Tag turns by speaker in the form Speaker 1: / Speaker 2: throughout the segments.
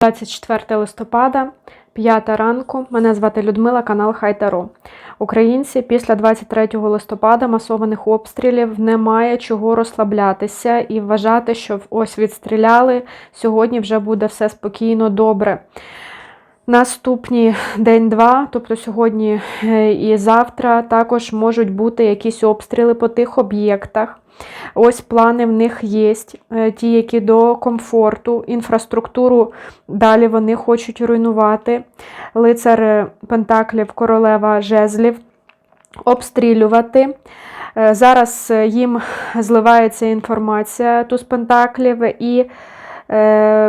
Speaker 1: 24 листопада, 5 ранку. Мене звати Людмила, канал Хайтаро. Українці після 23 листопада масованих обстрілів немає чого розслаблятися і вважати, що ось відстріляли. Сьогодні вже буде все спокійно, добре. Наступні день-два, тобто сьогодні е, і завтра, також можуть бути якісь обстріли по тих об'єктах. Ось плани в них є, е, ті, які до комфорту, інфраструктуру далі вони хочуть руйнувати. Лицар е, Пентаклів, королева жезлів, обстрілювати. Зараз їм зливається інформація туз Пентаклів і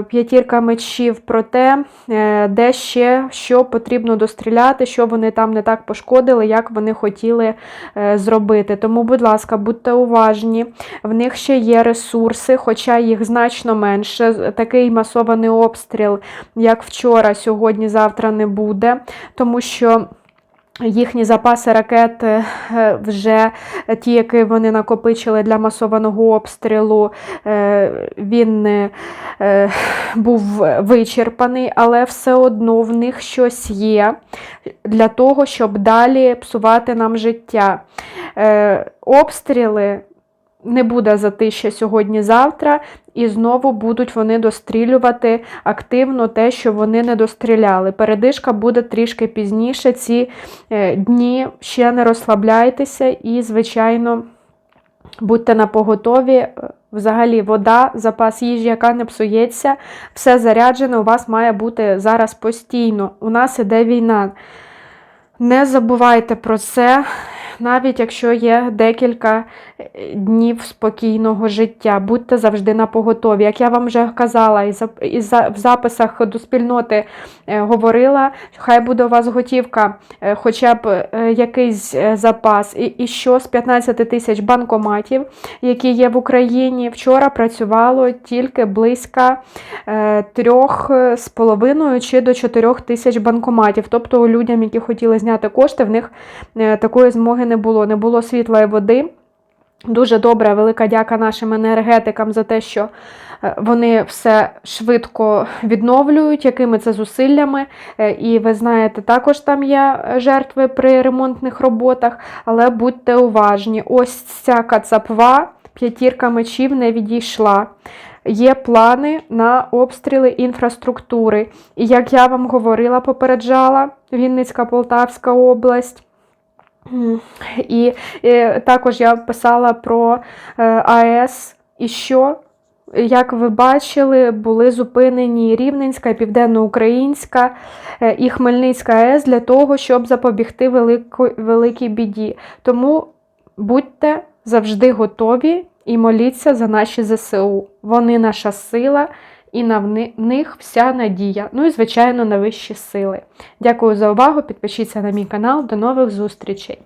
Speaker 1: п'ятірка мечів про те, е, де ще що потрібно достріляти, що вони там не так пошкодили, як вони хотіли е, зробити. Тому, будь ласка, будьте уважні. В них ще є ресурси, хоча їх значно менше. Такий масований обстріл, як вчора, сьогодні, завтра не буде, тому що. Їхні запаси ракет е, вже ті, які вони накопичили для масованого обстрілу, е, він е, був вичерпаний, але все одно в них щось є для того, щоб далі псувати нам життя. Обстріли не буде затища сьогодні-завтра, і знову будуть вони дострілювати активно те, що вони не достріляли. Передишка буде трішки пізніше. Ці е, дні ще не розслабляйтеся і, звичайно, будьте на поготові. Взагалі, вода, запас їжі, яка не псується, все заряджено, у вас має бути зараз постійно. У нас іде війна. Не забувайте про це, навіть якщо є декілька е, днів спокійного життя. Будьте завжди на поготові. Як я вам вже казала, і в записах до спільноти е, говорила, хай буде у вас готівка, е, хоча б е, якийсь запас. І, що з 15 тисяч банкоматів, які є в Україні, вчора працювало тільки близько е, трьох е, з половиною чи до чотирьох тисяч банкоматів. Тобто людям, які хотіли зняти кошти, в них такої змоги не було. Не було світла і води. Дуже добре, велика дяка нашим енергетикам за те, що е, вони все швидко відновлюють, якими це зусиллями. Е, І ви знаєте, також там є жертви при ремонтних роботах, але будьте уважні. Ось ця кацапва, п'ятірка мечів не відійшла. Є плани на обстріли інфраструктури. І як я вам говорила, попереджала Вінницька Полтавська область. М, І, е, також я писала про е, АЕС і що. Як ви бачили, були зупинені Рівненська, і Південноукраїнська е, і Хмельницька АЕС для того, щоб запобігти велико, великій біді. Тому будьте завжди готові і моліться за наші ЗСУ. Вони наша сила, і на них вся надія. Ну і, звичайно, на вищі сили. Дякую за увагу. Підпишіться на мій канал. До нових зустрічей!